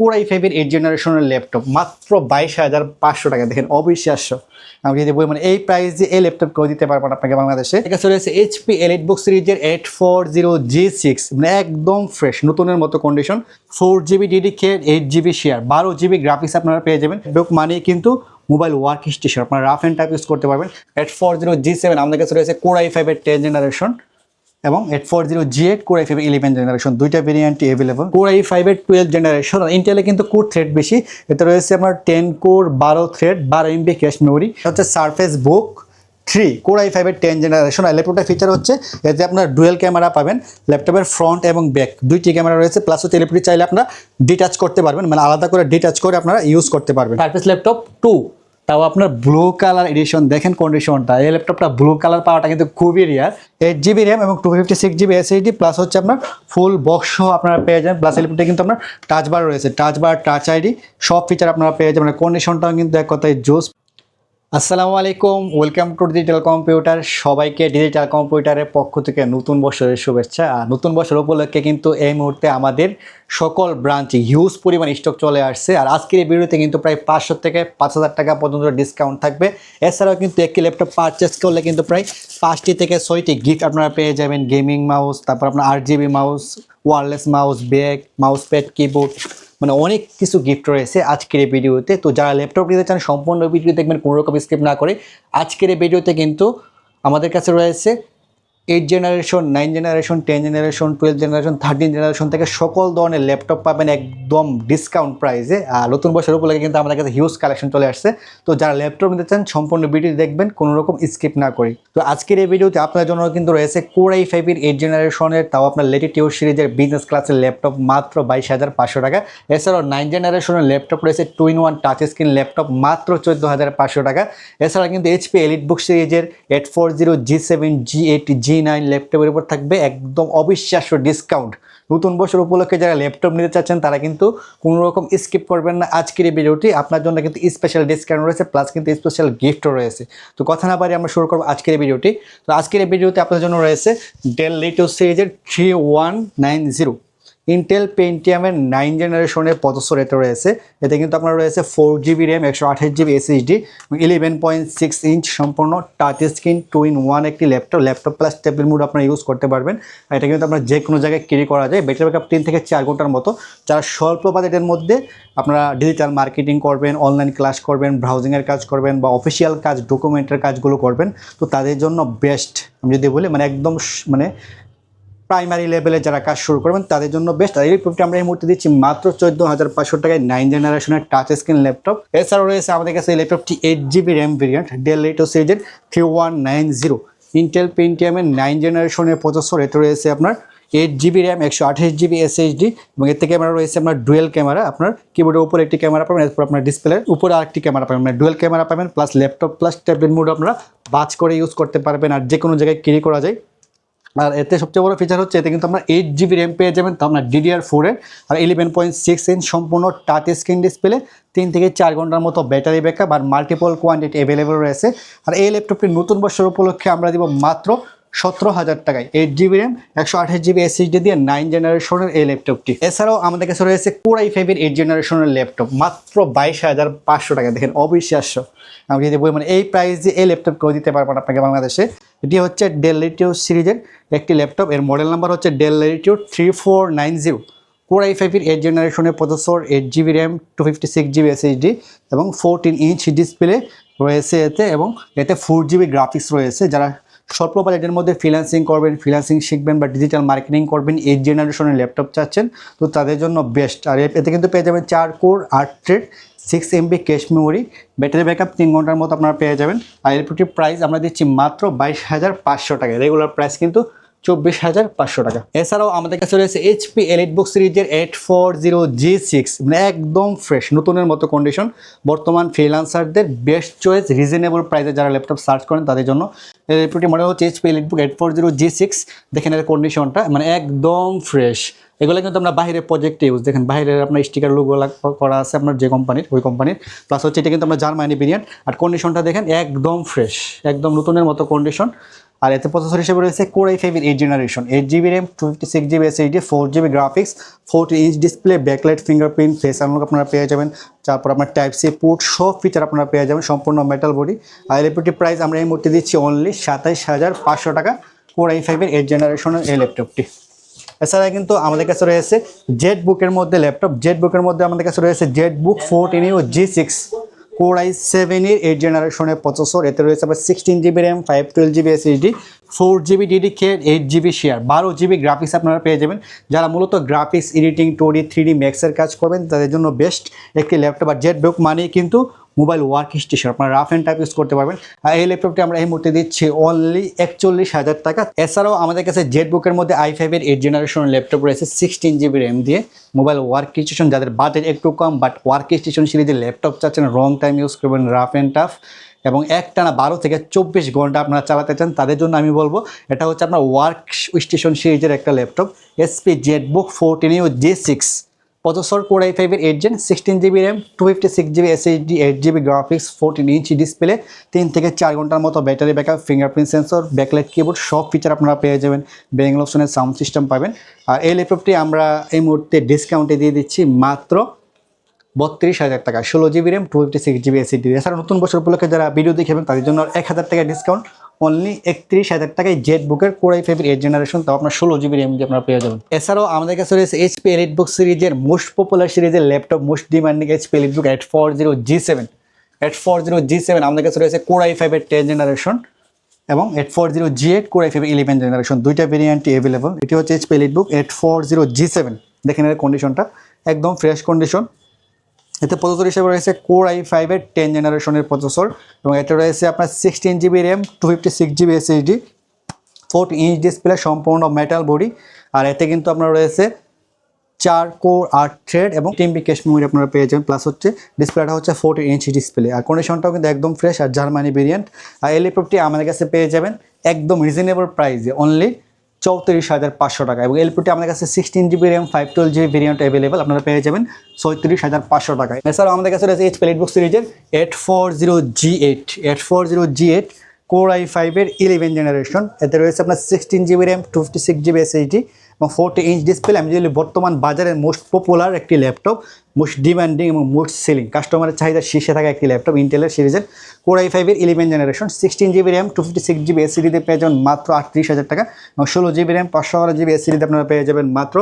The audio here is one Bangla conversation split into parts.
কোরাই ফাইভের এইট জেনারেশনের ল্যাপটপ মাত্র বাইশ হাজার পাঁচশো টাকা। দেখেন, অবিশ্বাস্য। আমি যদি বলি মানে এই প্রাইস দিয়ে এই ল্যাপটপ কেউ দিতে পারবেন আপনাকে বাংলাদেশে। চলে এসেছে এইচপি এলিট বুক সিরিজের eight four zero G six মানে একদম ফ্রেশ নতুনের মতো condition four GB DD K eight GB share বারো জিবি গ্রাফিক্স আপনারা পেয়ে যাবেন। বুক মানে কিন্তু মোবাইল ওয়ার্ক স্টেশন আপনারা রাফ অ্যান্ড টাইপ ইউজ করতে পারবেন। Eight four zero G seven আমাদের কাছে রয়েছে কোর আই ফাইভের টেন জেনারেশন এবং eight four zero G eight core i five eleven generation দুইটা ভেরিয়েন্টই অ্যাভেলেবল কোর আই ফাইভের টুয়েলভ জেনারেশন ইন্টেলে কিন্তু কোর থ্রেড বেশি। এতে রয়েছে আপনার টেন কোর বারো থ্রেড বারো এমবি ক্যাশ মেমোরি হচ্ছে Surface Book three core i ফাইভের টেন জেনারেশন আর ল্যাপটপটা ফিচার হচ্ছে, এতে আপনার ডুয়েল ক্যামেরা পাবেন ল্যাপটপের ফ্রন্ট এবং ব্যাক দুইটি ক্যামেরা রয়েছে প্লাস হচ্ছে ল্যাপটপটি চাইলে আপনারা ডিটাচ করতে পারবেন মানে আলাদা করে ডিটাচ করে আপনারা ইউজ করতে পারবেন। সারফেস ল্যাপটপ টু তাও আপনার ব্লু কালার এডিশন দেখেন কন্ডিশনটা এই ল্যাপটপটা ব্লু কালার পাওয়াটা কিন্তু খুবই রিয়ার এইট জিবি র্যাম এবং two fifty six GB SSD plus হচ্ছে আপনার ফুল বক্স সহ আপনারা পেয়ে যাবেন। প্লাস ল্যাপটপটা কিন্তু আপনার টাচ বার রয়েছে। টাচ বার টাচ আইডি সব ফিচার আপনারা পেয়ে যাবেন। কন্ডিশনটাও কিন্তু এক কথায় জোস। আসসালামু আলাইকুম ওয়েলকাম টু ডিজিটাল কম্পিউটার সবাইকে ডিজিটাল কম্পিউটারের পক্ষ থেকে নতুন বছরের শুভেচ্ছা। আর নতুন বছর উপলক্ষে কিন্তু এই মুহূর্তে আমাদের সকল ব্রাঞ্চে হিউজ পরিমাণ স্টক চলে আসছে। আর আজকের এই ভিডিওতে কিন্তু প্রায় পাঁচশো থেকে পাঁচ হাজার টাকা পর্যন্ত ডিসকাউন্ট থাকবে। এছাড়াও কিন্তু একটি ল্যাপটপ পারচেস করলে কিন্তু প্রায় পাঁচটি থেকে ছয়টি গিফট আপনারা পেয়ে যাবেন গেমিং মাউস তারপর আপনার আট GB mouse wireless mouse bag mouse pad keyboard মানে অনেক কিছু গিফট রয়েছে আজকের এই ভিডিওতে। তো যারা ল্যাপটপ নিতে চান, সম্পূর্ণ ভিডিও দেখবেন কোনো রকম স্কিপ না করে। আজকের এই ভিডিওতে কিন্তু আমাদের কাছে রয়েছে eight generation nine generation ten generation twelve generation thirteen generation থেকে সকল ধরনের ল্যাপটপ পাবেন একদম ডিসকাউন্ট প্রাইসে আর নতুন বছর উপলক্ষে কিন্তু আমাদের কাছে হিউজ কালেকশন চলে আসছে। তো যারা ল্যাপটপ নিতে চান, সম্পূর্ণ ভিডিও দেখবেন, কোনো রকম স্কিপ না করে। তো আজকের এই ভিডিওতে আপনার জন্য কিন্তু রয়েছে কোরাই ফাইভের এইট জেনারেশনের তাও আপনার লেটিটিউড সিরিজের বিজনেস ক্লাসের ল্যাপটপ মাত্র বাইশ হাজার পাঁচশো টাকা। এছাড়াও নাইন জেনারেশনের ল্যাপটপ রয়েছে two in one touch screen laptop মাত্র চোদ্দ হাজার পাঁচশো টাকা। এছাড়া কিন্তু এইচপি এলিট বুক সিরিজের eight four zero G seven G eight G nine ল্যাপটপের উপর থাকবে একদম অবিশ্বাস্য ডিসকাউন্ট নতুন বছর উপলক্ষে যারা ল্যাপটপ নিতে চাচ্ছেন, তারা কিন্তু কোনো রকম স্কিপ করবেন না আজকের এই ভিডিওটি আপনার জন্য কিন্তু স্পেশাল ডিসকাউন্ট রয়েছে প্লাস কিন্তু স্পেশাল গিফটও রয়েছে। তো কথা না পারি আমরা শুরু করব আজকের এই ভিডিওটি তো আজকের এই ভিডিওতে আপনার জন্য রয়েছে ডেল লিটো সিরিজের three one nine zero Intel পেন্টিয়ামের nine জেনারেশনের প্রসেসর এতে রয়েছে। এতে কিন্তু আপনার রয়েছে ফোর জিবি র্যাম একশো আঠাশ GB SSD eleven point six inch সম্পূর্ণ touch screen two in one একটি laptop laptop plus table mode আপনারা ইউজ করতে পারবেন। এটা কিন্তু আপনার যে কোনো জায়গায় ক্যারি করা যায় ব্যাটারি ব্যাকআপ তিন থেকে চার ঘণ্টার মতো। যারা স্বল্প বাজেটের মধ্যে আপনারা ডিজিটাল মার্কেটিং করবেন অনলাইন ক্লাস করবেন ব্রাউজিংয়ের কাজ করবেন বা অফিসিয়াল কাজ ডকুমেন্টের কাজগুলো করবেন, তো তাদের জন্য বেস্ট আমি যদি বলি মানে একদম মানে প্রাইমারি লেভেলে যারা কাজ শুরু করবেন, তাদের জন্য বেস্ট আর এই ল্যাপটপটি আমরা এই মুহূর্তে দিচ্ছি মাত্র চোদ্দ হাজার পাঁচশো টাকায় নাইন জেনারেশনের টাচ স্ক্রিন ল্যাপটপ এছাড়াও রয়েছে আমাদের কাছে এই ল্যাপটপটি eight GB RAM variant Dell এইটো সিরিজের three one nine zero Intel পেন্টিয়ামের nine জেনারেশনের প্রসেসর এতে রয়েছে আপনার এইট জিবি র্যাম একশো আঠাশ জিবি এসএইচডি এবং থেকে ক্যামেরা রয়েছে আপনার ডুয়েল ক্যামেরা আপনার কিবোর্ডের উপরে একটি ক্যামেরা পাবেন, এরপর আপনার ডিসপ্লের উপরে আরেকটি ক্যামেরা পাবেন। মানে ডুয়েল ক্যামেরা পাবেন plus laptop plus tablet mode আপনারা বাজ করে ইউজ করতে পারবেন আর যে কোনো জায়গায় ক্যারি করা যায়। আর এতে সবচেয়ে বড় ফিচার হচ্ছে, এতে কিন্তু আপনার এইট জিবি র্যাম পেয়ে যাবেন, তো আপনার ডিডিআর ফোরের আর ইলেভেন পয়েন্ট সিক্স ইঞ্চ সম্পূর্ণ টাচ স্ক্রিন ডিসপ্লে তিন থেকে চার ঘণ্টার মতো ব্যাটারি ব্যাকআপ আর মাল্টিপল কোয়ান্টিটি অ্যাভেলেবল রয়েছে। আর এই ল্যাপটপটি নতুন বছর উপলক্ষে আমরা দিব মাত্র সতেরো হাজার টাকায়। এইট জিবি র্যাম একশো আঠাশ জিবি এসএসডি দিয়ে নাইন জেনারেশনের এই ল্যাপটপটি এছাড়াও আমাদের কাছে রয়েছে কোরাই ফাইভের এইট জেনারেশনের ল্যাপটপ মাত্র বাইশ হাজার পাঁচশো টাকা। দেখেন অবিশ্বাস্য। আমি যদি বলি মানে এই প্রাইস দিয়ে এই ল্যাপটপ কেউ দিতে পারবেন আপনাকে বাংলাদেশে, এটি হচ্ছে ডেল লিটিউ সিরিজের একটি ল্যাপটপ এর মডেল নাম্বার হচ্ছে Dell Latitude three four nine zero core i ফাইভের এইট জেনারেশনের processor eight GB RAM two fifty six GB SHD এবং ফোরটিন ইঞ্চ ডিসপ্লে রয়েছে এতে এবং এতে ফোর জিবি গ্রাফিক্স রয়েছে। যারা স্বল্প বাজেটের মধ্যে ফ্রিল্যান্সিং করবেন ফ্রিল্যান্সিং শিখবেন বা ডিজিটাল মার্কেটিং করবেন এইট জেনারেশনের ল্যাপটপ চাচ্ছেন। তো তাদের জন্য বেস্ট আর এতে কিন্তু পেয়ে যাবেন চার কোর আট thread six MB cache memory battery backup তিন ঘণ্টার মতো আপনারা পেয়ে যাবেন। আর এলপিটির প্রাইস আমরা দিচ্ছি মাত্র বাইশ হাজার পাঁচশো টাকা। রেগুলার প্রাইস কিন্তু চব্বিশ হাজার পাঁচশো টাকা। এছাড়াও আমাদের কাছে রয়েছে এইচপি এলিট বুক সিরিজের eight four zero G six মানে একদম ফ্রেশ নতুনের মতো কন্ডিশন বর্তমান ফ্রিলান্সারদের বেস্ট চয়েস রিজনেবল প্রাইসে যারা ল্যাপটপ সার্চ করেন, তাদের জন্য ল্যাপটপটি মনে হচ্ছে HP Elite Book eight four zero G six দেখেন এর কন্ডিশনটা মানে একদম ফ্রেশ এগুলো কিন্তু আমরা বাইরে প্রজেক্টে ইউজ দেখেন বাইরের আপনার স্টিকার লোগো, করা আছে আপনার যে কোম্পানির ওই কোম্পানির প্লাস হচ্ছে এটা কিন্তু আমরা জার্মানি ভেরিয়েন্ট আর কন্ডিশনটা দেখেন একদম ফ্রেশ একদম নতুনের মতো কন্ডিশন আর এতে প্রসেসর হিসেবে রয়েছে কোর আই ফাইভের eight generation eight GB RAM two fifty six GB S SSD four GB graphics forty inch display backlight fingerprint face unlock আপনারা পেয়ে যাবেন। তারপর আপনার টাইপ সি পোর্ট সব ফিচার আপনারা পেয়ে যাবেন, সম্পূর্ণ মেটাল বডি আর এলপিটি প্রাইস আমরা এই মুহূর্তে দিচ্ছি অনলি সাতাইশ হাজার পাঁচশো টাকা কোর আই ফাইভের এইট জেনারেশনের এই ল্যাপটপটি এছাড়া কিন্তু আমাদের কাছে রয়েছে জেড বুকের মধ্যে ল্যাপটপ জেড বুকের মধ্যে আমাদের কাছে রয়েছে Z book fourteen U G six core i সেভেনের এইট জেনারেশনের প্রসেসর এতে রয়েছে আবার sixteen GB RAM five twelve GB SSD four GB DD K eight GB share বারো জিবি গ্রাফিক্স আপনারা পেয়ে যাবেন। যারা মূলত graphics editing two D three D ম্যাক্সের কাজ করবেন, তাদের জন্য বেস্ট একটি ল্যাপটপ আর জেট বুক মানেই কিন্তু মোবাইল ওয়ার্ক স্টেশন আপনারা রাফ অ্যান্ড টাইপ ইউজ করতে পারবেন। আর এই ল্যাপটপটি আমরা এই মুহূর্তে দিচ্ছি অনলি একচল্লিশ হাজার টাকা। এছাড়াও আমাদের কাছে জেড বুকের মধ্যে আই ফাইভের এইট জেনারেশন ল্যাপটপ রয়েছে সিক্সটিন জিবি র্যাম দিয়ে। মোবাইল ওয়ার্ক স্টেশন যাদের বাজেট একটু কম বাট ওয়ার্ক স্টেশন সিরিজের ল্যাপটপ চাচ্ছেন রং টাইম ইউজ করবেন রাফ অ্যান্ড টাফ এবং একটানা বারো থেকে চব্বিশ ঘণ্টা আপনারা চালাতে চান, তাদের জন্য আমি বলব, এটা হচ্ছে আপনার ওয়ার্ক স্টেশন সিরিজের একটা laptop SP Z Book fourteen U J six processor core I ফাইভের eight gen sixteen GB RAM two fifty six GB SSD eight GB graphics fourteen inch display তিন থেকে চার ঘণ্টার মতো battery backup fingerprint sensor backlight keyboard সব ফিচার আপনারা পেয়ে যাবেন। বেঙ্গল অপশনের সাউন্ড সিস্টেম পাবেন। আর এই ল্যাপটপটি আমরা এই মুহূর্তে ডিসকাউন্টে দিয়ে দিচ্ছি মাত্র বত্রিশ হাজার টাকা। ষোলো GB RAM two fifty six GB SSD এছাড়া নতুন বছর উপলক্ষে যারা ভিডিও দেখবেন তাদের জন্য এক হাজার টাকা ডিসকাউন্ট অনলি একত্রিশ হাজার টাকায় জেড বুকের কোরাই ফাইভের এইট জেনারেশন তাও আপনার ষোলো জিবি দিয়ে আপনারা পেয়ে যাবেন। এছাড়াও আমাদের কাছে রয়েছে এইচপি এলিট বুক সিরিজের মোস্ট পপুলার সিরিজের laptop most demanding HP Elite Book eight four zero G seven eight four zero G seven আমাদের কাছে রয়েছে কোরাই ফাইভের টেন জেনারেশন এবং eight four zero G eight core I five eleven generation দুইটা ভেরিয়েন্টই অ্যাভেলেবল এটি হচ্ছে HP Elite Book eight four zero G seven দেখেন এর কন্ডিশনটা একদম ফ্রেশ কন্ডিশন এতে প্রসেসর হিসেবে রয়েছে কোর আই ফাইভের টেন জেনারেশনের প্রসেসর এবং এতে রয়েছে আপনার sixteen GB RAM two fifty six GB SSD fourteen inch display সম্পূর্ণ মেটাল বডি আর এতে কিন্তু আপনার রয়েছে চার কোর আট থ্রেড এবং টিএমবি ক্যাশ মেমোরি আপনারা পেয়ে যাবেন। প্লাস হচ্ছে ডিসপ্লেটা হচ্ছে ফোর্টি ইঞ্চ ডিসপ্লে আর কন্ডিশনটাও কিন্তু একদম ফ্রেশ আর জার্মানি ভেরিয়েন্ট আর এই আমাদের কাছে পেয়ে যাবেন একদম রিজনেবল প্রাইসে অনলি চৌত্রিশ হাজার পাঁচশো টাকা। এবং এলপিটি আমাদের কাছে sixteen GB RAM five twelve GB variant available আপনারা পেয়ে যাবেন ছয়ত্রিশ হাজার পাঁচশো টাকায়। এছাড়াও আমাদের কাছে রয়েছে এইচ প্লেট বুক সিরিজের eight four zero G eight eight four zero G eight core I ফাইভের ইলেভেন জেনারেশন এতে রয়েছে আপনার sixteen GB RAM two fifty six GB SSD এবং ফোরটি ইঞ্চ ডিসপ্লে আমি যদি বর্তমান বাজারের মোস্ট পপুলার একটি ল্যাপটপ মোস্ট ডিমান্ডিং এবং মোস্ট সেলিং কাস্টমারের চাহিদা শীর্ষে থাকা একটি ল্যাপটপ ইন্টেলের সিরিজের কোর আই ফাইভের eleven generation sixteen GB RAM two fifty six GB এসিডিতে পেয়ে যাবেন মাত্র আটত্রিশ হাজার টাকা। এবং ষোলো জিবি র্যাম পাঁচশো বারো জিবি এসিডিতে আপনারা পেয়ে যাবেন মাত্র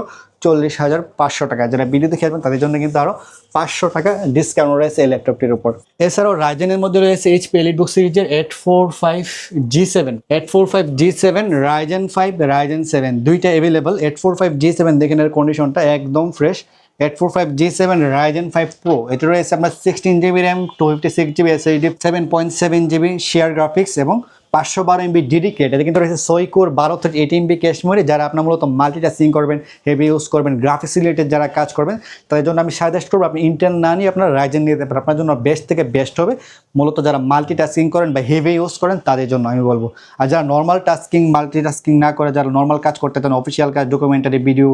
চল্লিশ হাজার পাঁচশো টাকা। যারা ভিডিও দেখে আসবেন, তাদের জন্য কিন্তু আরও পাঁচশো টাকা ডিসকাউন্ট রয়েছে এই ল্যাপটপটির উপর। এছাড়াও রাইজেনের মধ্যে রয়েছে এইচপি এলিট বুক সিরিজের eight four five G seven eight four five G seven Ryzen five Ryzen seven দুইটা available eight four five G seven দেখেন এর কন্ডিশনটা একদম fresh eight four five G seven Ryzen five Pro এটা রয়েছে আপনার sixteen GB RAM two fifty six GB SSD seven point seven GB share graphics এবং পাঁচশো বারো এমবি ডিডিকেট এটা কিন্তু রয়েছে সৈকোর বারো থেকে এইট এমবি ক্যাশ মেমোরি যারা আপনার মূলত মাল্টিটাস্কিং করবেন হেভি ইউজ করবেন গ্রাফিক্স রিলেটেড যারা কাজ করবেন, তাদের জন্য আমি সাজেস্ট করব, আপনি ইন্টেল না নিয়ে আপনার রাইজেন নিয়ে যেতে পারেন। আপনার জন্য বেস্ট থেকে বেস্ট হবে। মূলত যারা মাল্টিটাস্কিং করেন বা হেভি ইউজ করেন, তাদের জন্য আমি বলব। আর যারা নর্মাল টাস্কিং মাল্টিটাস্কিং না করে, যারা নর্মাল কাজ করতে চান অফিসিয়াল কাজ ডকুমেন্টারি ভিডিও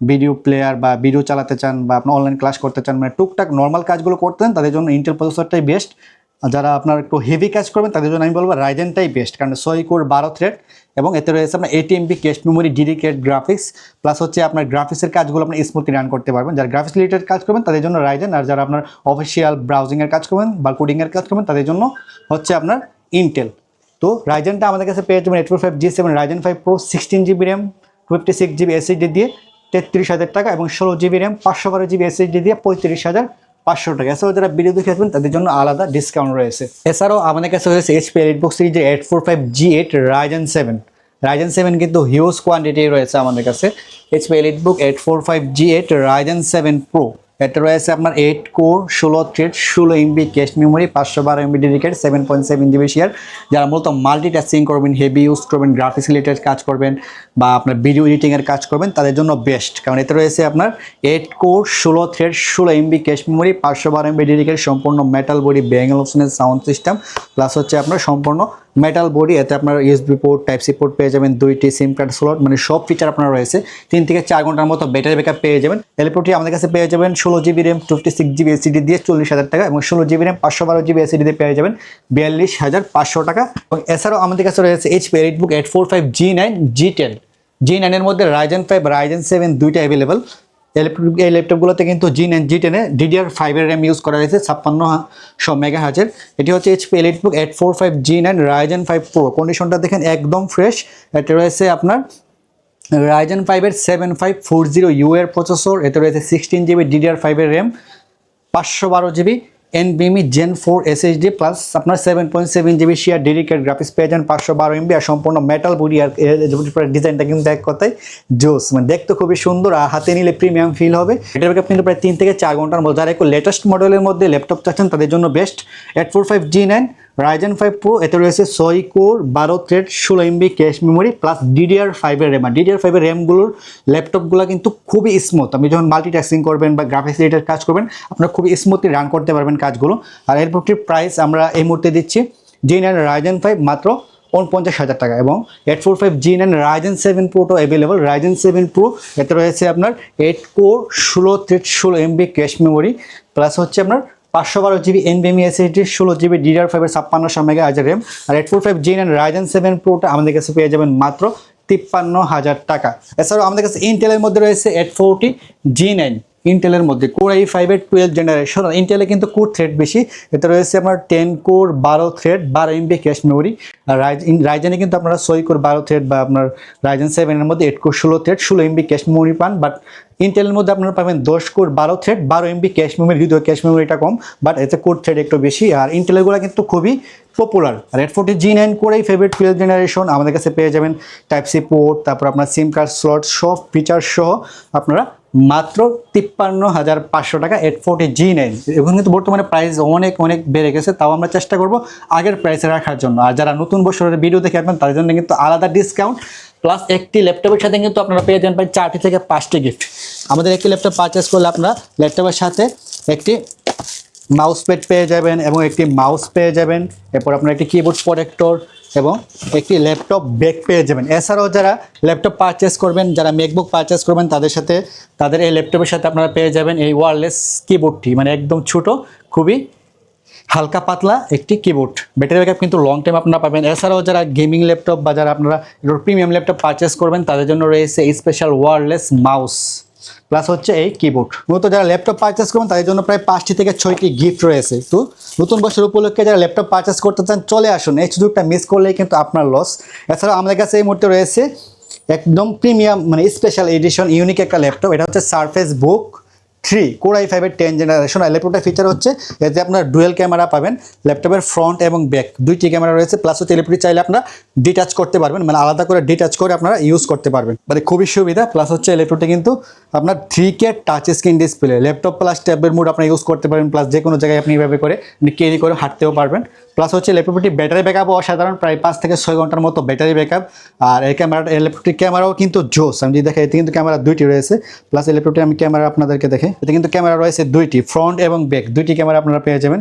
ভিডিও প্লেয়ার বা ভিডিও চালাতে চান বা আপনার অনলাইন ক্লাস করতে চান মানে টুকটাক নর্মাল কাজগুলো করতেন, তাদের জন্য ইন্টেল প্রসেসরটাই বেস্ট যারা আপনার একটু হেভি কাজ করবেন, তাদের জন্য আমি বলব রাইজেনটাই বেস্ট কারণ ছয় কোর বারো থ্রেড এবং এতে রয়েছে আপনার eight MB cache memory dedicate graphics plus হচ্ছে আপনার গ্রাফিক্সের কাজগুলো আপনি স্মুথলি রান করতে পারবেন। যারা গ্রাফিক্স রিলেটেড কাজ করবেন, তাদের জন্য রাইজেন আর যারা আপনার অফিসিয়াল ব্রাউজিংয়ের কাজ করবেন বা কোডিংয়ের কাজ করবেন, তাদের জন্য হচ্ছে আপনার ইন্টেল তো রাইজেনটা আমাদের কাছে পেয়ে যাবেন eight four five G seven Ryzen five Pro sixteen GB RAM fifty six GB SSD দিয়ে। তেত্রিশ হাজার টাকা এবং ষোলো জিবি র্যাম পাঁচশো বারো জিবি এসএসডি দিয়ে পঁয়ত্রিশ হাজার পাঁচশো টাকা। এছাড়াও যারা বিরোধী দেখে আসবেন, তাদের জন্য আলাদা ডিসকাউন্ট রয়েছে। এছাড়াও আমাদের কাছে রয়েছে এইচপি এলিট বুক সিরিজের eight four five G eight Ryzen seven Ryzen seven কিন্তু হিউজ কোয়ান্টিটি রয়েছে আমাদের কাছে। HP eight Book eight four five G eight Ryzen seven Pro এটা রয়েছে আপনার এইট কোর ষোলো থ্রেড ষোলো এমবি ক্যাশ মেমোরি পাঁচশো বারো MB dedicate seven point seven GB share যারা মূলত মাল্টিটাস্কিং করবেন হেভি ইউজ করবেন গ্রাফিক্স রিলেটেড কাজ করবেন বা আপনার ভিডিও এডিটিংয়ের কাজ করবেন, তাদের জন্য বেস্ট কারণ এতে রয়েছে আপনার এইট কোর ষোলো থ্রেড ষোলো এমবি ক্যাশ মেমোরি পাঁচশো বারো এমবি ডেডিকেট সম্পূর্ণ মেটাল বডি ব্যাঙ্গল অপশনের সাউন্ড সিস্টেম প্লাস হচ্ছে আপনার সম্পূর্ণ মেটাল বডি এতে আপনার USB port type C port পেয়ে যাবেন, দুইটি সিম কার্ড স্লট মানে সব ফিচার আপনার রয়েছে। তিন থেকে চার ঘণ্টার মতো ব্যাটারি ব্যাকআপ পেয়ে যাবেন। এলপিটি আমাদের কাছে পেয়ে যাবেন, ষোলো GB RAM fifty six GB SSD দিয়ে চল্লিশ হাজার টাকা এবং ষোলো জিবি র্যাম পাঁচশো বারো জিবি এসিডি দিয়ে পেয়ে যাবেন, বিয়াল্লিশ হাজার পাঁচশো টাকা। এবং এছাড়াও আমাদের কাছে রয়েছে HP EliteBook eight four five G nine G ten G নাইনের মধ্যে রাইজেন ফাইভ রাইজেন সেভেন দুইটা অ্যাভেলেবল এই ল্যাপটপগুলোতে কিন্তু জি নেন জি টেনে ডিডিআর ফাইভের র্যাম ইউজ করা হয়েছে ছাপ্পান্ন সব মেগা হাজের এটি হচ্ছে HP EliteBook eight four five G nine Ryzen five Pro কন্ডিশনটা দেখেন একদম ফ্রেশ এটা রয়েছে আপনার রাইজেন ফাইভের seven five four zero U এর প্রসেসর এতে রয়েছে সিক্সটিন জিবি ডিডিআর ফাইভের র্যাম পাঁচশো বারো জিবি এনবিএমই জেন ফোর এসএসডি প্লাস আপনার seven point seven GB share dedicate graphics পেয়ে যান পাঁচশো বারো এমবি আর সম্পূর্ণ মেটাল বডি আর ডিজাইনটা কিন্তু এক কথায় জোস। মানে দেখতে খুবই সুন্দর আর হাতে নিলে প্রিমিয়াম ফিল হবে। এটা আপনি কিন্তু প্রায় তিন থেকে চার ঘণ্টার মধ্যে। যারা একটু লেটেস্ট মডেলের মধ্যে ল্যাপটপ চাচ্ছেন, তাদের জন্য best eight four five G nine Ryzen five Pro এতে রয়েছে ছয় কোর, বারো থ্রেড ষোলো MB cache memory plus DDR ফাইভের র্যাম আর ডিডিআর ফাইভের র্যামগুলোর ল্যাপটপগুলো কিন্তু খুবই স্মুথ আপনি যখন মাল্টিটাস্কিং করবেন বা গ্রাফিক্স রিলেটেড কাজ করবেন, আপনারা খুবই স্মুথলি রান করতে পারবেন কাজগুলো। আর এরপরটির প্রাইস আমরা এই মুহূর্তে দিচ্ছি জি নাইন রাইজেন ফাইভ মাত্র উনপঞ্চাশ হাজার টাকা। এবং eight four five G nine Ryzen seven proto available Ryzen seven pro এতে রয়েছে আপনার এইট কোর, ষোলো থ্রেড ষোলো এমবি ক্যাশ মেমোরি প্লাস হচ্ছে আপনার পাঁচশো বারো জিবি এনবিএমি এসএসডি ষোলো জিবি ডিডার ফাইভের ছাপ্পান্নশো মেগা হাজার আর eight four five G nine Ryzen seven প্রোটা আমাদের কাছে পেয়ে যাবেন মাত্র তিপ্পান্ন হাজার টাকা। এছাড়াও আমাদের কাছে ইন্টেলের মধ্যে রয়েছে এইট ফোরটি জি নাইন ইন্টেলের মধ্যে কোর আই ফাইভের টুয়েলভ জেনারেশন ইন্টেলে কিন্তু কোর থ্রেড বেশি। এতে রয়েছে আপনার টেন কোর বারো থ্রেড বারো এমবি ক্যাশ মেমোরি আর রাইজেনে কিন্তু আপনারা ছয় কোর বারো থ্রেড বা আপনার রাইজেন সেভেনের মধ্যে এইট কোর ষোলো থ্রেড ষোলো এমবি ক্যাশ মেমোরি পান। বাট ইন্টেলের মধ্যে আপনারা পাবেন দশ কোর বারো থ্রেড বারো এমবি ক্যাশ মেমোরি যদিও ক্যাশ মেমোরিটা কম। বাট এতে কোর থ্রেড একটু বেশি। আর ইন্টেলেরগুলো কিন্তু খুবই popular eight forty G nine কোরেই ফেভারিট টুয়েলভ জেনারেশন আমাদের কাছে পেয়ে যাবেন টাইপ সি পোর্ট তারপর আপনার সিম কার্ড স্লট সব ফিচার সহ আপনারা মাত্র তিপ্পান্ন হাজার পাঁচশো টাকা এইট ফোর্টি জি নাইন এখন কিন্তু বর্তমানে প্রাইস অনেক অনেক বেড়ে গেছে, তাও আমরা চেষ্টা করব আগের প্রাইসে রাখার জন্য। আর যারা নতুন বছরের ভিডিও দেখে আসবেন, তাদের জন্য কিন্তু আলাদা ডিসকাউন্ট প্লাস একটি ল্যাপটপের সাথে কিন্তু আপনারা পেয়ে যাবেন প্রায় চারটি থেকে পাঁচটি গিফট আমাদের একটি ল্যাপটপ পারচেস করলে আপনারা ল্যাপটপের সাথে একটি মাউস প্যাড পেয়ে যাবেন এবং একটি মাউস পেয়ে যাবেন। এরপর আপনার একটি কিবোর্ড প্রোটেক্টর এবং একটি ল্যাপটপ ব্যাগ পেয়ে যাবেন। এছাড়াও যারা ল্যাপটপ পারচেস করবেন, যারা ম্যাকবুক পারচেস করবেন, তাদের সাথে, তাদের এই ল্যাপটপের সাথে আপনারা পেয়ে যাবেন এই ওয়ারলেস কিবোর্ডটি মানে একদম ছোট, খুবই হালকা পাতলা একটি কিবোর্ড ব্যাটারি ব্যাকআপ কিন্তু লং টাইম আপনারা পাবেন। এছাড়াও যারা গেমিং ল্যাপটপ বা যারা আপনারা প্রিমিয়াম ল্যাপটপ পারচেস করবেন, তাদের জন্য রয়েছে স্পেশাল ওয়ারলেস মাউস প্লাস হচ্ছে এই কিবোর্ড মূলত যারা ল্যাপটপ পারচেস করবেন, তাদের জন্য প্রায় পাঁচটি থেকে ছয়টি গিফট রয়েছে। তো নতুন বছর উপলক্ষে যারা ল্যাপটপ পারচেস করতে চান, চলে আসুন। এই সুযোগটা মিস করলেই কিন্তু আপনার লস এছাড়াও আমাদের কাছে এই মুহূর্তে রয়েছে একদম প্রিমিয়াম মানে স্পেশাল এডিশন ইউনিক একটা ল্যাপটপ এটা হচ্ছে Surface Book three core I ফাইভের টেন জেনারেশন আর ল্যাপটপটার ফিচার হচ্ছে এতে আপনার ডুয়েল ক্যামেরা পাবেন ল্যাপটপের ফ্রন্ট এবং ব্যাক দুইটি ক্যামেরা রয়েছে প্লাস হচ্ছে ল্যাপটপটি চাইলে আপনারা ডিটাচ করতে পারবেন মানে আলাদা করে ডিটাচ করে আপনারা ইউজ করতে পারবেন। মানে খুবই সুবিধা প্লাস হচ্ছে ল্যাপটপটা কিন্তু আপনার three K touch screen display laptop plus ট্যাবের মোড আপনি ইউজ করতে পারবেন প্লাস যে কোনো জায়গায় আপনি এভাবে করে ক্যারি করে হাঁটতেও পারবেন। প্লাস হচ্ছে ল্যাপটপটি ব্যাটারি ব্যাকআপও অসাধারণ প্রায় পাঁচ থেকে ছয় ঘণ্টার মতো ব্যাটারি ব্যাকআপ আর এই ক্যামেরাটা এই ল্যাপটপটির ক্যামেরাও কিন্তু জোস। আমি যদি দেখে এতে কিন্তু ক্যামেরা দুইটি রয়েছে। প্লাস এই ল্যাপটপটি আমি ক্যামেরা আপনাদেরকে দেখে, এতে কিন্তু ক্যামেরা রয়েছে দুইটি ফ্রন্ট এবং ব্যাক দুইটি ক্যামেরা আপনারা পেয়ে যাবেন।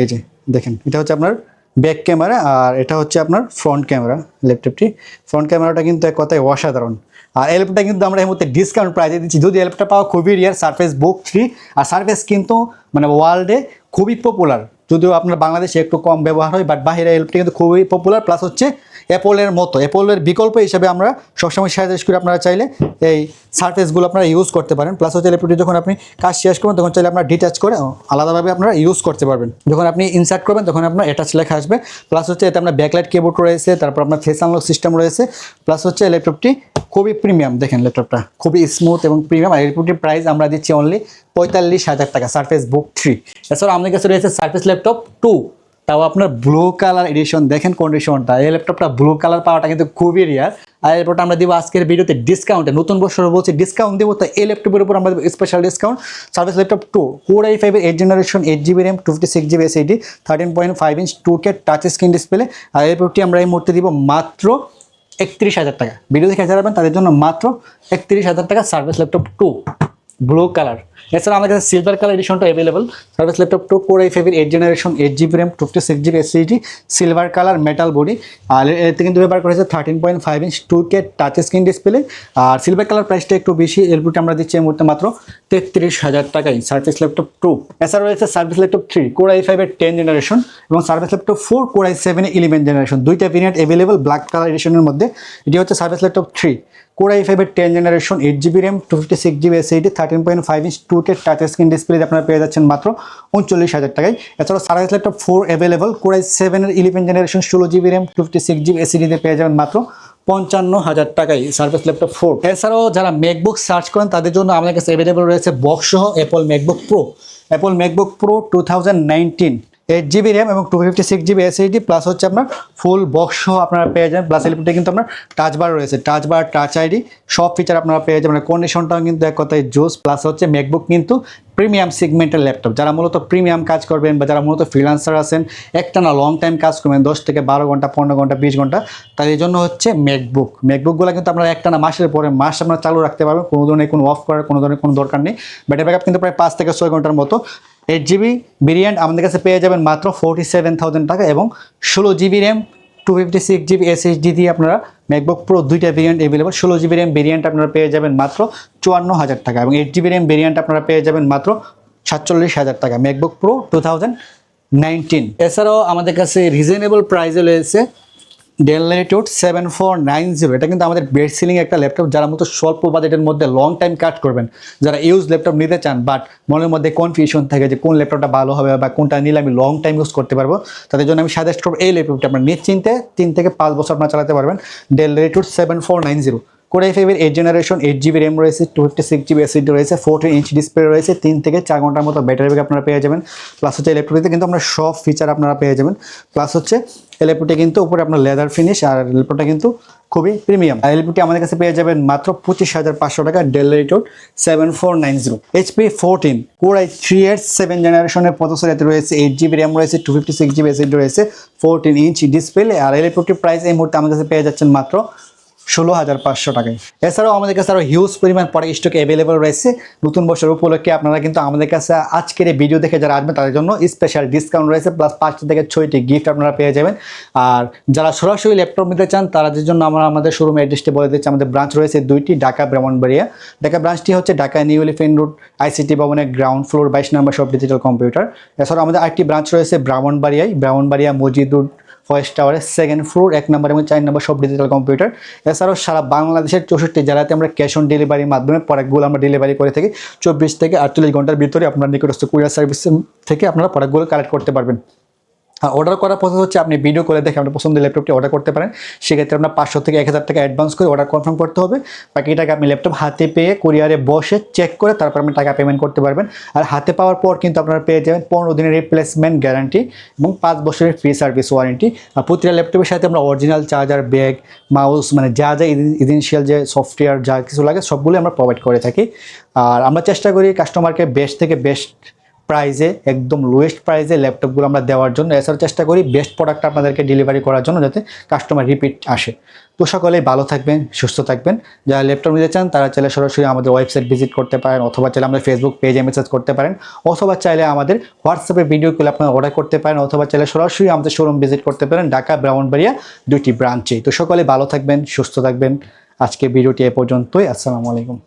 এই যে, দেখেন, এটা হচ্ছে আপনার ব্যাক ক্যামেরা আর এটা হচ্ছে আপনার ফ্রন্ট ক্যামেরা ল্যাপটপটি। ফ্রন্ট ক্যামেরাটা কিন্তু এক কথায় অসাধারণ। আর এই ল্যাপটপটা কিন্তু আমরা এই মুহূর্তে ডিসকাউন্ট প্রাইজে দিচ্ছি। যদি ল্যাপটপটা পাওয়া খুবই রিয়ার সার্ফেস বুক থ্রি আর সার্ফেস কিন্তু মানে ওয়ার্ল্ডে খুবই পপুলার যদিও আপনার বাংলাদেশে একটু কম ব্যবহার হয় বাট বাইরে এই কিন্তু খুবই পপুলার প্লাস হচ্ছে অ্যাপলের মতো অ্যাপলের বিকল্প হিসাবে আমরা সবসময় সাজেস্ট করি আপনারা চাইলে এই সার্ফেসগুলো আপনারা ইউজ করতে পারেন। প্লাস হচ্ছে ল্যাপটপটি যখন আপনি কাজ শেষ করবেন, তখন চাইলে আপনারা ডিটাচ করে আলাদাভাবে আপনারা ইউজ করতে পারবেন। যখন আপনি ইনসার্ট করবেন, তখন আপনার অ্যাটাচ লেখা আসবে। প্লাস হচ্ছে এতে আপনার ব্যাকলাইট কিবোর্ড রয়েছে, তারপর আপনার ফেস আনলক সিস্টেম রয়েছে। প্লাস হচ্ছে ল্যাপটপটি খুবই প্রিমিয়াম দেখেন ল্যাপটপটা খুবই স্মুথ এবং প্রিমিয়াম আর ল্যাপটপটির প্রাইস আমরা দিচ্ছি অনলি পঁয়তাল্লিশ হাজার টাকা সার্ফেস বুক থ্রি এছাড়াও আমাদের কাছে রয়েছে সার্ফেস ল্যাপটপ টু তাও আপনার ব্লু কালার এডিশন দেখেন কন্ডিশনটা এই ল্যাপটপটা ব্লু কালার পাওয়াটা কিন্তু খুবই রিয়ার আর এরপরটা আমরা দিব আজকের ভিডিওতে ডিসকাউন্টে নতুন বছর বলছি ডিসকাউন্ট দেবো, তো এই ল্যাপটপের উপর আমরা special discount Surface laptop two core I ফাইভের eight generation eight GB RAM two fifty six GB SSD thirteen point five inch two K touch screen display আর ল্যাপটপটি আমরা এই মুহূর্তে দিব মাত্র একত্রিশ হাজার টাকা। ভিডিও দেখে যাবেন তাদের জন্য মাত্র একত্রিশ হাজার টাকা Surface laptop two blue colour এছাড়া আমাদের কাছে silver colour এডিশনটা available Surface laptop two core I ফাইভের eight generation eight GB RAM fifty six GB SSD silver colour metal body আর এতে কিন্তু ব্যবহার করেছে thirteen point five inch two K touch screen display আর সিলভার কালার প্রাইসটা একটু বেশি এলপুটি আমরা দিচ্ছি এই মুহূর্তে মাত্র তেত্রিশ হাজার টাকায় সার্ভিস ল্যাপটপ টু এছাড়া রয়েছে Surface laptop three core I ফাইভের টেন জেনারেশন এবং Surface laptop four core I সেভেনের ইলেভেন জেনারেশন দুইটা ভেরিয়েন্ট অ্যাভেলেবল ব্ল্যাক কালার এডিশনের মধ্যে। এটি হচ্ছে Surface laptop three core I ফাইভের ten generation eight GB RAM two fifty six GB SSD thirteen point five inch two K touch screen display আপনারা পেয়ে যাচ্ছেন মাত্র উনচল্লিশ হাজার টাকায়। এছাড়াও Surface laptop four available core I সেভেনের ইলেভেন জেনারেশন ষোলো GB RAM two fifty six GB এসিডিতে পেয়ে যাবেন মাত্র পঞ্চান্ন হাজার টাকায় সার্ভিস ল্যাপটপ ফোর এছাড়াও যারা ম্যাকবুক সার্চ করেন, তাদের জন্য আমাদের কাছে অ্যাভেলেবল রয়েছে বক্স সহ Apple MacBook Pro Apple MacBook Pro two thousand nineteen eight GB RAM এবং two fifty six GB SSD plus হচ্ছে আপনার ফুল বক্স সহ আপনারা পেয়ে যাবেন। প্লাস এলিপিতে কিন্তু আপনার টাচ বার রয়েছে। টাচ বার টাচ আইডি সব ফিচার আপনারা পেয়ে যাবেন। কন্ডিশনটাও কিন্তু এক কথায় জোস। প্লাস হচ্ছে ম্যাকবুক কিন্তু প্রিমিয়াম সেগমেন্টের ল্যাপটপ যারা মূলত প্রিমিয়াম কাজ করবেন বা যারা মূলত ফ্রিলান্সার আছেন একটা না লং টাইম কাজ করবেন, দশ থেকে বারো ঘণ্টা, পনেরো ঘণ্টা, বিশ ঘণ্টা, তাদের জন্য হচ্ছে ম্যাকবুক ম্যাকবুকগুলো কিন্তু আপনারা একটা না মাসের পরে মাস আপনারা চালু রাখতে পারবেন, কোনো ধরনের কোনো অফ করার কোনো ধরনের কোনো দরকার নেই। ব্যাটারি ব্যাকআপ কিন্তু প্রায় পাঁচ থেকে ছয় ঘণ্টার মতো। এইট জিবি ভেরিয়েন্ট আমাদের কাছে পেয়ে যাবেন মাত্র ফোরটি সেভেন থাউজেন্ড টাকা এবং ষোলো GB RAM two fifty six GB SSD দিয়ে আপনারা ম্যাকবুক প্রো দুইটা ভেরিয়েন্ট এভেলেবল ষোলো জিবি র্যাম ভেরিয়েন্ট আপনারা পেয়ে যাবেন মাত্র চুয়ান্ন হাজার টাকা এবং এইট জিবি র্যাম ভেরিয়েন্ট আপনারা পেয়ে যাবেন মাত্র সাতচল্লিশ হাজার টাকা। MacBook Pro two thousand nineteen এছাড়াও আমাদের কাছে রিজনেবল প্রাইসে রয়েছে Dell Latitude seven four nine zero এটা কিন্তু আমাদের বেস্ট সিলিং একটা ল্যাপটপ যারা মতো স্বল্প বাজেটের মধ্যে লং টাইম কাজ করবেন। যারা ইউজ ল্যাপটপ নিতে চান বাট মনের মধ্যে কনফিউশন থাকে যে কোন ল্যাপটপটা ভালো হবে বা কোনটা নিলে আমি লং টাইম ইউজ করতে পারব, তাদের জন্য আমি সাজেস্ট করব এই ল্যাপটপটা আপনার নিশ্চিন্তে তিন থেকে পাঁচ বছর আপনার চালাতে পারবেন। Dell Latitude seven four nine zero core ফাইভের eight generation eight GB RAM রয়েছে two fifty six GB SSD রয়েছে ফোরটিন ইঞ্চ ডিসপ্লে রয়েছে, তিন থেকে চার ঘণ্টার মতো ব্যাটারি ব্যাক আপনারা পেয়ে যাবেন। প্লাস হচ্ছে ইলেকট্রনিতে কিন্তু আপনার সব ফিচার আপনারা পেয়ে যাবেন। প্লাস হচ্ছে এলএপিটি কিন্তু উপরে আপনার লেদার ফিনিশ আর ল্যাপটপটা কিন্তু খুবই প্রিমিয়াম আর এলপিটি আমাদের কাছে পেয়ে যাবেন মাত্র পঁচিশ হাজার পাঁচশো টাকা Dell Latitude seven four nine zero HP fourteen core I three eight seven জেনারেশনের প্রসেসর এতে রয়েছে এইট জিবি র্যাম রয়েছে two fifty six GB SSD রয়েছে ফোরটিন ইঞ্চ ডিসপ্লে আর এলপিটির প্রাইস এই মুহূর্তে আমাদের কাছে পেয়ে যাচ্ছেন মাত্র ষোলো হাজার পাঁচশো টাকায়। এছাড়াও আমাদের কাছে আরও হিউজ পরিমাণ প্রোডাক্ট স্টক অ্যাভেলেবল রয়েছে। নতুন বছর উপলক্ষে আপনারা কিন্তু আমাদের কাছে আজকের এই ভিডিও দেখে যারা আসবেন, তাদের জন্য স্পেশাল ডিসকাউন্ট রয়েছে প্লাস পাঁচটা থেকে ছয়টি গিফট আপনারা পেয়ে যাবেন। আর যারা সরাসরি ল্যাপটপ নিতে চান তাদের জন্য আমরা আমাদের শোরুম অ্যাড্রেসটি বলে দিচ্ছি, আমাদের ব্রাঞ্চ রয়েছে দুইটি, ঢাকা, ব্রাহ্মণবাড়িয়া। ঢাকা ব্রাঞ্চটি হচ্ছে Dhaka new elephant road ICT ভবনের গ্রাউন্ড ফ্লোর বাইশ নম্বর সব ডিজিটাল কম্পিউটার এছাড়াও আমাদের আরেকটি ব্রাঞ্চ রয়েছে ব্রাহ্মণবাড়িয়ায়, ব্রাহ্মণবাড়িয়া মসজিদুর ফয়েস্ট টাওয়ারের সেকেন্ড ফ্লোর এক নম্বর এবং চার নম্বর সব ডিজিটাল কম্পিউটার এছাড়াও সারা বাংলাদেশের চৌষট্টি জেলাতে আমরা ক্যাশ অন ডেলিভারির মাধ্যমে প্রোডাক্টগুলো আমরা ডেলিভারি করে থাকি। চব্বিশ থেকে আটচল্লিশ ঘণ্টার ভিতরে আপনার নিকটস্থ কুরিয়ার সার্ভিস থেকে আপনারা প্রোডাক্টগুলো কালেক্ট করতে পারবেন। অর্ডার করার প্রসেস হচ্ছে আপনি ভিডিও করে দেখে আপনার পছন্দের ল্যাপটপটি অর্ডার করতে পারেন। সেক্ষেত্রে আপনার পাঁচশো থেকে এক হাজার টাকা অ্যাডভান্স করে অর্ডার কনফার্ম করতে হবে। বাকি টাকা আপনি ল্যাপটপ হাতে পেয়ে কুরিয়ারে বসে চেক করে তারপর আপনি টাকা পেমেন্ট করতে পারবেন। আর হাতে পাওয়ার পর কিন্তু আপনারা পেয়ে যাবেন পনেরো দিনের রিপ্লেসমেন্ট গ্যারান্টি এবং পাঁচ বছরের ফ্রি সার্ভিস ওয়ারেন্টি আর প্রতিটা ল্যাপটপের সাথে আমরা অরিজিনাল চার্জার ব্যাগ মাউস মানে যা যা ইনিশিয়াল যে সফটওয়্যার যা কিছু লাগে সবগুলো আমরা প্রোভাইড করে থাকি। আর আমরা চেষ্টা করি কাস্টমারকে বেস্ট থেকে বেস্ট প্রাইসে একদম লোয়েস্ট প্রাইসে ল্যাপটপগুলো আমরা দেওয়ার জন্য, এছাড়াও চেষ্টা করি বেস্ট প্রোডাক্ট আপনাদেরকে ডেলিভারি করার জন্য যাতে কাস্টমার রিপিট আসে। তো সকলেই ভালো থাকবেন, সুস্থ থাকবেন। যারা ল্যাপটপ নিতে চান, তারা চাইলে সরাসরি আমাদের ওয়েবসাইট ভিজিট করতে পারেন, অথবা চাইলে আমাদের ফেসবুক পেজে মেসেজ করতে পারেন, অথবা চাইলে আমাদের হোয়াটসঅ্যাপে ভিডিও কলে আপনারা অর্ডার করতে পারেন, অথবা চাইলে সরাসরি আমাদের শোরুম ভিজিট করতে পারেন, ঢাকা, ব্রাহ্মণবাড়িয়া দুইটি ব্রাঞ্চে তো সকলে ভালো থাকবেন, সুস্থ থাকবেন। আজকে ভিডিওটি এ পর্যন্তই, আসসালামু আলাইকুম।